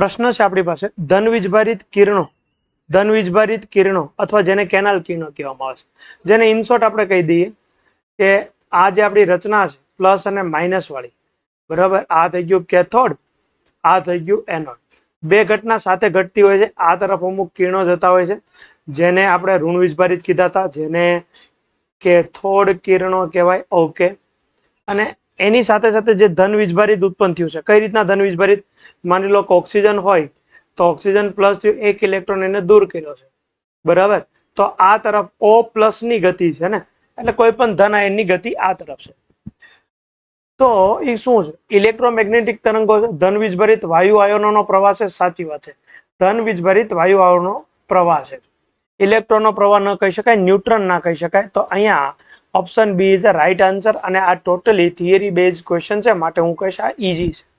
પ્રશ્ન છે આપણી પાસે. ધન વીજભારિત કિરણો. ધન વીજભારિત કિરણો અથવા જેને કેનાલ કિરણો કહેવામાં આવે છે. જેને ઇનશોર્ટ આપણે કહી દઈએ કે આ જે આપણી રચના છે પ્લસ અને માઇનસ વાળી, બરાબર? આ થઈ ગયું કેથોડ, આ થઈ ગયું એનોડ. બે ઘટના સાથે ઘટતી હોય છે. આ તરફ અમુક કિરણો જતા હોય છે. જેને આપણે ઋણ વિજભારિત કીધા હતા. જેને કેથોડ કિરણો કહેવાય. ઓકે. અને એની સાથે સાથે જે ધન વીજભારિત ઉત્પન્ન થયું છે. કઈ રીતના ધન વીજભારિત માની લો કે ઓક્સિજન હોય, તો ઓક્સિજન પ્લસ એક ઇલેક્ટ્રોન એને દૂર કર્યો છે. બરાબર? તો આ તરફ ઓ પ્લસની ગતિ છે ને? એટલે કોઈ પણ ધન આયનની ગતિ આ તરફ છે. તો એ શું છે? ઇલેક્ટ્રોમેગ્નેટિક તરંગો છે. ધન વીજભરિત વાયુ આયનોનો પ્રવાહ છે. સાચી વાત છે. ધન વીજભરિત વાયુ આયનોનો પ્રવાહ છે. ઇલેક્ટ્રોનનો પ્રવાહ ન કહી શકાય, ન્યુટ્રન ના કહી શકાય. તો અહીંયા option B is a right answer અને આ ટોટલી થિયરી બેઝ ક્વેશ્ચન છે, માટે હું કહીશ આ ઇઝી છે.